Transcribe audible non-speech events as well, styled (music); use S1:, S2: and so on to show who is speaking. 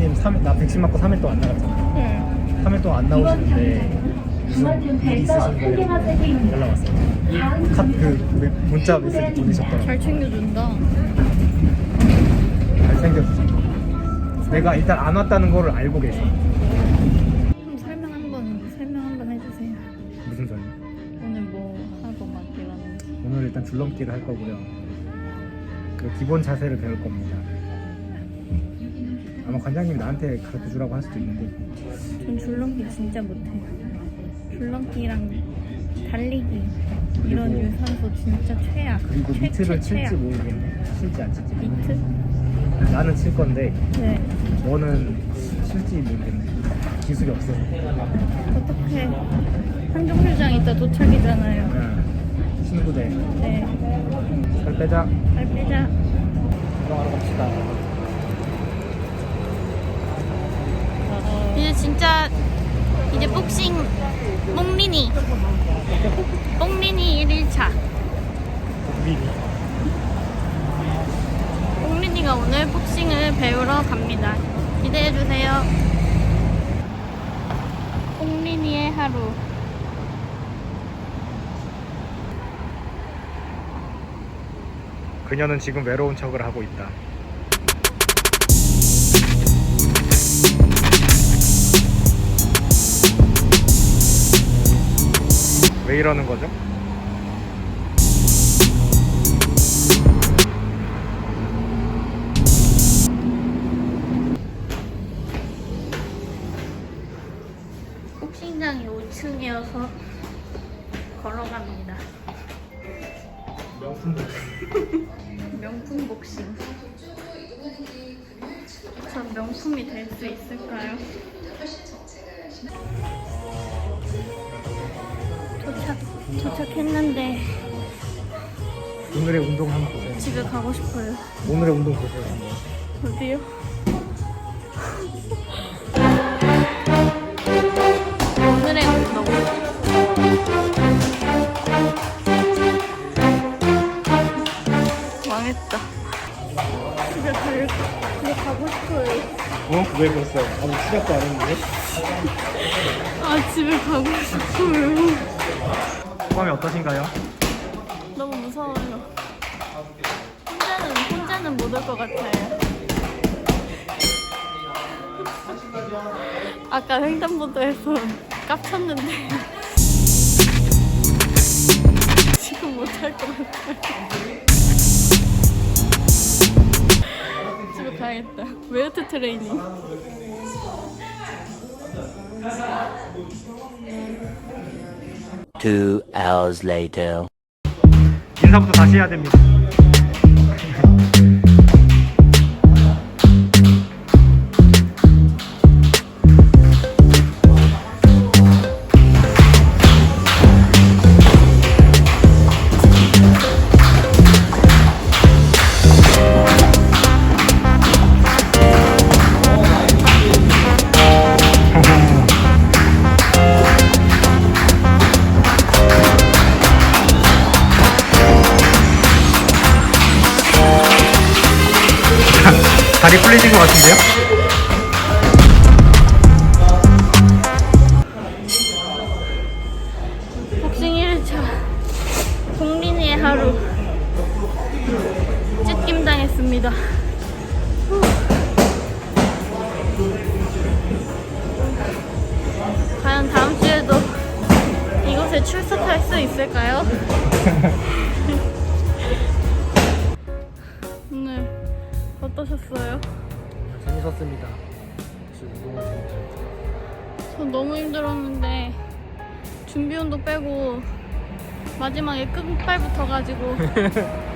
S1: 회원님 3일, 나 백신 맞고 3일 동안 안 나갔잖아.
S2: 응.
S1: 3일 동안 안 나오시는데 무슨 일 있으신 거예요? 연락 왔어요. 컷그 문자 메시지 보내셨더라고.
S2: 잘 챙겨준다.
S1: 잘 챙겨주죠. 내가 일단 안 왔다는 거를 알고 계셔.
S2: 그럼 설명 한번 설명 한번 해주세요.
S1: 무슨 소리?
S2: 오늘 뭐 하고 막 이러는지.
S1: 오늘 일단 줄넘기를 할 거고요. 그 기본 자세를 배울 겁니다. 아마 관장님이 나한테 가르쳐 주라고 할 수도 있는데
S2: 전 줄넘기 진짜 못해요. 줄넘기랑 달리기 이런
S1: 그리고-
S2: 유산소 진짜 최악.
S1: 그리고
S2: 최,
S1: 미트를
S2: 최, 최악.
S1: 칠지 모르겠네. 칠지 안 칠지.
S2: 미트?
S1: 나는 칠 건데
S2: 네.
S1: 너는 칠지 모르겠네. 기술이 없어서.
S2: 어떻게 한종실장 이따 도착이잖아요.
S1: 그냥 친구들
S2: 네.
S1: 살 빼자.
S2: 잘 빼자.
S1: 들어가러 갑시다.
S2: 이제 진짜 이제 복싱 뽕리니 뽕리니 1일차.
S1: 미리.
S2: 뽕리니가 오늘 복싱을 배우러 갑니다. 기대해주세요. 뽕리니의 하루.
S1: 그녀는 지금 외로운 척을 하고 있다. 왜 이러는 거죠?
S2: 복싱장이 5층이어서 걸어갑니다
S1: 명품 (laughs)
S2: 명품 복싱 전 명품이 될 수 있을까요? 도착, 도착했는데
S1: 오늘의 운동 한번 보세요.
S2: 집에 가고 싶어요
S1: 오늘의 운동 보세요. 한번.
S2: 어디요? 오늘의 운동 망했다 집에 갈, 집에 가고 싶어요
S1: 어? 왜 벌써? 아직 시작도 안 했는데?
S2: 아 집에 가고 싶어요
S1: 소감이 어떠신가요?
S2: 너무 무서워요. 혼자는 혼자는 못 올 것 같아요. 아까 횡단보도에서 깝쳤는데 (laughs) 지금 못 할 것 같아요. 집에 가야겠다. 웨이트 트레이닝
S3: Two hours later.
S1: 인사부터 다시 해야 됩니다. 다리 풀리신 것 같은데요?
S2: 복싱 1일차 동린이의 하루 찢김 당했습니다 후. 과연 다음 주에도 이곳에 출석할 수 있을까요? (laughs) 오늘 어떠셨어요?
S1: 재밌었습니다. 운동은 재밌죠.
S2: 전 너무 힘들었는데 준비 운동 빼고 마지막에 끝발 붙어가지고 (laughs)